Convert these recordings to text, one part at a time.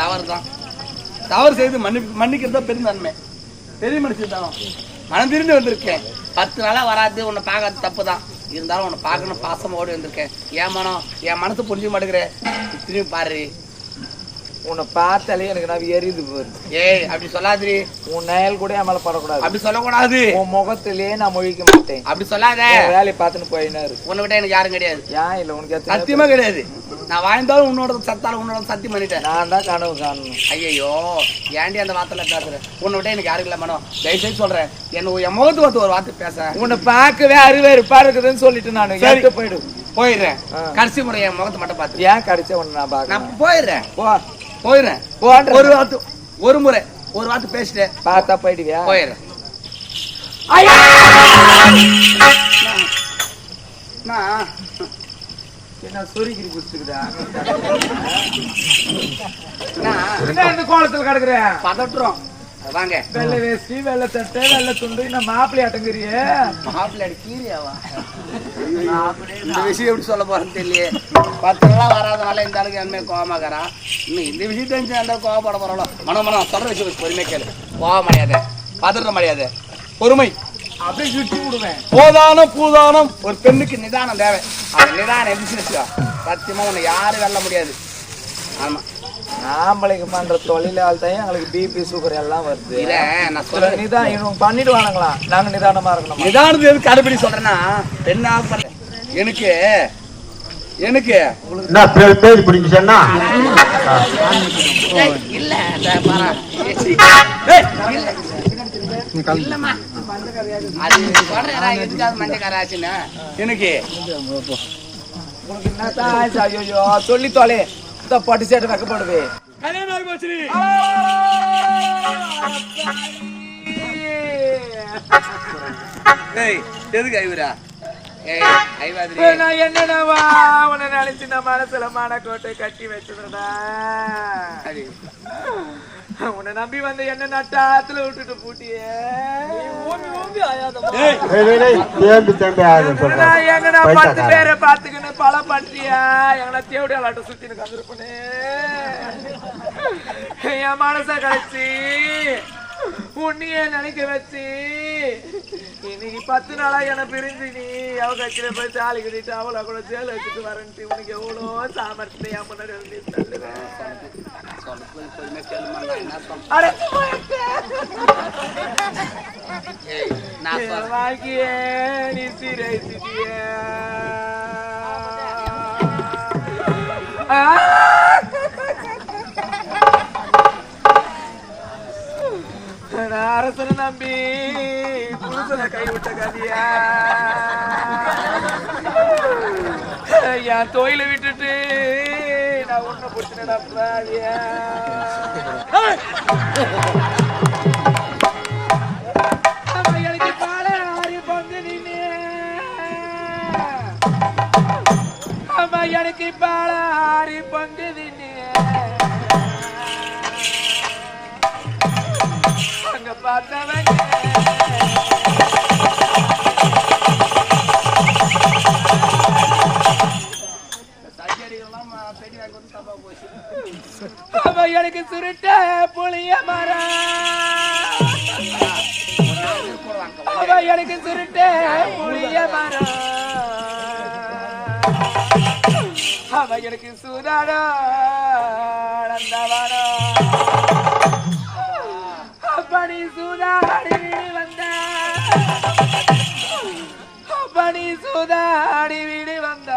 தவறு தான் தவறு செய்து மன்னி மன்னிக்கிறது தான் பெருந்தன்மை. பெரிய மனுஷன் தான்? மனம் திரும்பி வந்திருக்கேன். பத்து நாளா வராது உன்னை பார்க்காத தப்பு தான் இருந்தாலும் உன்னை பார்க்கணும் பாசமா ஓடி வந்திருக்கேன். ஏன் மனம் என் மனசு புரிஞ்சு மாட்டேங்கிறேன் திரும்பி பாரு. உன்னை பார்த்தாலே எனக்கு நான் எரியுது பாரு. ஏய் அப்படி சொல்லாதீ உன் நயல் கூட என் மேல படக்கூடாது. அப்படி சொல்லக்கூடாது. உன் முகத்திலேயே நான் முழிக்க மாட்டேன். அப்படி சொல்லாத. வேலையை பார்த்துன்னு போயினா இருக்கு உன்னை விட்ட எனக்கு யாரும் கிடையாது. ஏன் இல்ல உனக்கு சத்தியமா கிடையாது. நான் வாழ்ந்தாலும் உன்னோட சத்தாலும் உன்னோட சத்தியம் பண்ணிட்டேன். நான் தான் கனவு காணணும். ஐயோ ஏன்டி அந்த வார்த்தையில பேசுற? உன்னை விட்ட எனக்கு யாரும் இல்லை மனோ. தயவுசெய்து சொல்றேன். என்ன என் முகத்து பார்த்து ஒரு வார்த்தை பேச. உன்னை பார்க்கவே அருவே இருப்பா இருக்குதுன்னு சொல்லிட்டு நான். போயிடு. போயிடுறேன். கடைசி முறை என் முகத்தை மட்டும் பார்த்து ஏன் கிடைச்ச உன்னை நான் பார்க்கணும் நான் போயிடுறேன். போ. போயிடுறேன். ஒரு வார்த்தை ஒரு முறை ஒரு வார்த்தை பேசிட்டேன் பார்த்தா போயிடுவியா? போயிடுறேன். என்ன சொரிக்கிரி குடிச்சுக்குதா? கோலத்துல கிடக்குறேன். பதட்டுறோம். வாங்க. வெள்ளை வேஷ்டி வெள்ளை சட்டை வெள்ளை துண்டு இந்த மாப்பிள்ளை ஆட்டங்கிறியே? மாப்பிள்ளை கீரியாவா? இந்த விஷயம் எப்படி சொல்ல போறேன்னு தெரியலையே. பத்து நாளா வராதனால இந்த ஆளுக்கு என்ன கோவமாக்கறான் இன்னும் இந்த விஷயம் தெரிஞ்சு அந்த கோவப்பட போறோம் மனம் மனம் சொல்ற விஷயம் பொறுமை கேளு. கோவம் மரியாதை. பதற மரியாதை. பொறுமை. அப்படியே சுற்றி விடுவேன். போதானம் பூதானம் ஒரு பெண்ணுக்கு நிதானம் தேவை. அந்த நிதானம் எப்படி சத்தியமா உன்னை யாரும் வெல்ல முடியாது. ஆமா. ஆம்பளைக்கு பண்ற தொழிலால் தான் எங்களுக்கு பிபி சுகர் எல்லாம் வருது. இத நான் சில சொல்றேன் நிதானம் இவங்க பண்ணிட்டு நாங்க நிதானமா இருக்கணும்? நிதானத்தை எதுக்கு கடைபிடி சொல்றேன்னா பெண்ணாக பண்ண எனக்கு எனக்கு. என்ன இல்ல பாரா. இல்ல. ஆச்சுன்னு. எனக்கு. சொல்லி தொலை இந்த பட்டு சேட்டை வைக்கப்படுவே கல்யாணம் ஆகி நான் என்னடா மனசுல மனக்கோட்டை கட்டி வச்சிருந்தா அடி. உன்னை நம்பி வந்த என்ன நட்டாத்துல விட்டுட்டு பூட்டியே ஏய், டேய், டேய், டேய், தேம்பி தேம்பி ஆகுது சொல்றேன். நான் எங்கடா பத்து. பேரை பாத்துக்கின்னு பல பண்றியா எங்கடா தேவடி அலாட்ட சுத்தி வந்திருப்பனே என் மனச கழிச்சு உன்னையே நினைக்க வச்சு இன்னைக்கு பத்து நாளா என்ன பிரிஞ்சு நீ அவ கட்சியில போய் தாலி கட்டிட்டு அவளை கூட ஜெயில வச்சுட்டு வரன்ட்டு உனக்கு எவ்வளோ சாமர்த்தியம் என் முன்னாடி வந்து தள்ளுவேன். சொல்றது பொறுமையா நான் அரசனை நம்பி புருஷனை கைவிட்ட கதியா என் தொழிலை விட்டுட்டு நான் உன்னை பிடிச்சி நடப்பாவியா ஆமா, எனக்கு பால ஆறி பொங்கு நின்னு. ஆமா, எனக்கு பால ஆறி பொங்கு நின்னு. எனக்கு சுருட்ட புளிய மரம். ஒரு எனக்கு சுருட்ட புளிய மரம். ஆமா, எனக்கு அப்படி சூதாடி வீடு வந்த. அப்படி சூதாடி வீடு வந்த.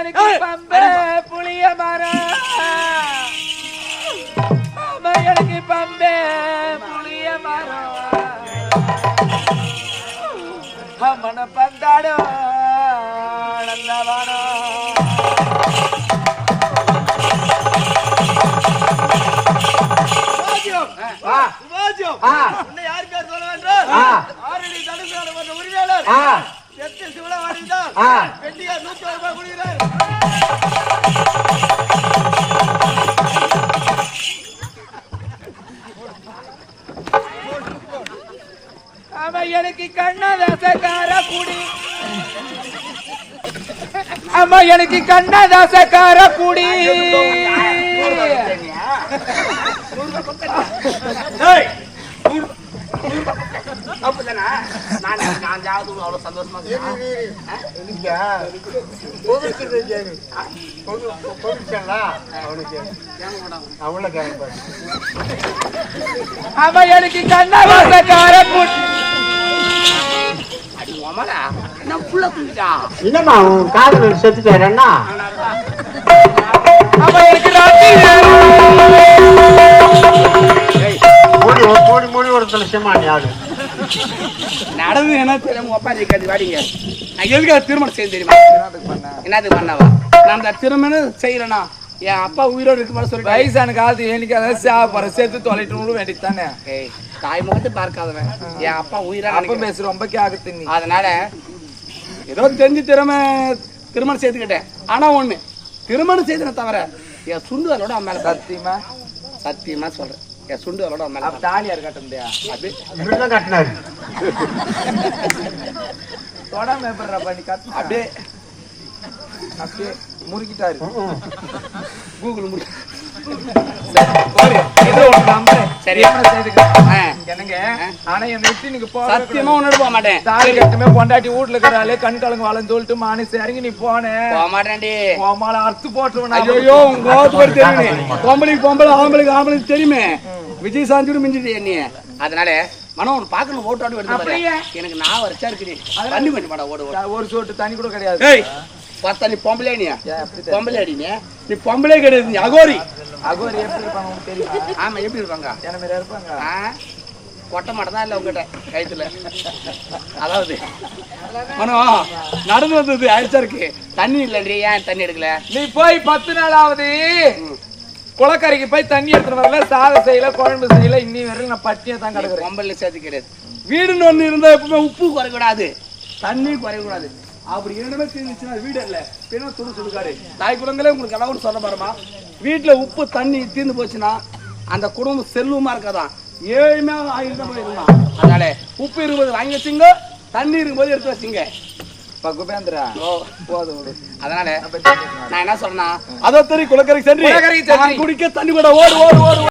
எனக்கு பம்பை புளிய மரம். எனக்கு பம்பை మన పందాడు నందవాడు யார் பேர் சொல்ல வேண்டும் ஆறடி தடுப்பு உரிமையாளர். எட்டு சிவனவாடி தான் வெண்டியார் நூத்தி ரூபாய் கொடுக்கிறார். எனக்கு கண்ணதாச அம்மா எனக்கு கண்ணதாசக்கார குடி. அவன் எனக்கு கண்ணதாசக்கார குடி. அடி உமரா, புள்ள தூக்கிட்டா? என்னம்மா உன் காதல் செத்துட்டாரண்ணா அவன் எனக்கு ராத்திரி ஏய், மூடி மூடி மூடி ஒரு துளசியம்மா நீ ஆளு நடந்து என்ன தெரியாம? ஒப்பா நிக்காது வாடிங்க. நான் எதுக்கு அது திருமணம் செய்ய தெரியுமா? என்னது பண்ணவா? நான் அந்த திருமணம் செய்யறேனா என் அப்பா உயிரோடு இருக்கு மாதிரி வயசான காலத்து எனக்கு அதான் சேர்த்து தொலைட்டு வேண்டியது தானே ஏய் தாய் முகத்தை பார்க்காதவன். என் அப்பா உயிரா அப்ப. பேசு ரொம்ப கேக்குது நீ. அதனால ஏதோ தெரிஞ்சு திறமை திருமணம் செய்துக்கிட்டேன் ஆனா ஒண்ணு திருமணம் செய்தன தவிர என் சுண்டுவலோட அவன் மேல. சத்தியமா? சத்தியமா சொல்றேன். என் சுண்டுவலோட அவன் மேல அப்ப பாரு. தாலியா இருக்கட்டும் அது இப்படிதான் கட்டினாரு. தொடாம எப்படிடா பண்ணி கத்து. அப்படியே. அப்படியே முறுக்கிட்டாரு. கூகுள் முடி பொண்டாட்டி வீட்டுல இருக்கிறாளே கண் கலங்க வாழன்னு சொல்லிட்டு மானு இறங்கி நீ போன. போக மாட்டேன்டி. உமால அறுத்து போட்டுருவா ஐயோ உங்க தெரியுமே. பொம்பளைக்கு பொம்பளை ஆம்பளைக்கு ஆம்பளைக்கு தெரியுமே. விஜய் சாந்தியோட மிஞ்சிட்டு நீ அதனால மனம் ஒன்று பார்க்கணும் ஓட்டாட்டு எடுத்து? எனக்கு நான் வரைச்சா இருக்கு தண்ணி பண்ணி மாடா ஓடு ஓடு. ஒரு சொட்டு தண்ணி கூட கிடையாது. பார்த்தா நீ பொம்பளை நீ ஏன் அப்படி தெரியும்? பொம்பளை அடி நீ பொம்பளை கிடையாது நீ அகோரி. அகோரி எப்படி இருப்பாங்க தெரியுமா? ஆமா எப்படி இருப்பாங்க? என்ன இருப்பாங்க? கொட்ட தான் இல்லை உங்ககிட்ட கயித்துல அதாவது மனம் நடந்து வந்தது ஆயிடுச்சா இருக்கு? தண்ணி இல்லைன்றி ஏன் தண்ணி எடுக்கல? நீ போய் பத்து நாள் ஆகுது குளக்கரைக்கு போய் தண்ணி எடுத்துட்டு வரல சாதம் செய்யல குழம்பு செய்யல இன்னி வரையும் நான் பட்டியா தான் கிடக்குறேன். பொம்பளை சேர்த்து கிடையாது வீடுன்னு ஒண்ணு இருந்தா எப்பவுமே உப்பு குறைக்கூடாது தண்ணி குறையக்கூடாது அப்படி இரண்டுமே தீர்ந்துச்சுன்னா வீடு இல்ல. பின்ன சுடு சுடுகாடு? தாய் குளங்களே உங்களுக்கு கடவுள் சொல்ல பாருமா. வீட்டுல உப்பு தண்ணி தீர்ந்து போச்சுன்னா அந்த குடும்பம் செல்வமா இருக்காதான். ஏழுமே ஆயிரம் தான் போயிருந்தான் அதனால உப்பு இருக்கும்போது வாங்கி வச்சுங்க தண்ணி இருக்கும்போது எடுத்து வச்சுங்க. பகுபேந்திரா ஓ. போதும். அதனால நான் என்ன சொல்றேன்னா அதோ தெரி குளக்கரைக்கு சென்று குடிக்க தண்ணி கூட ஓடு ஓடு ஓடு.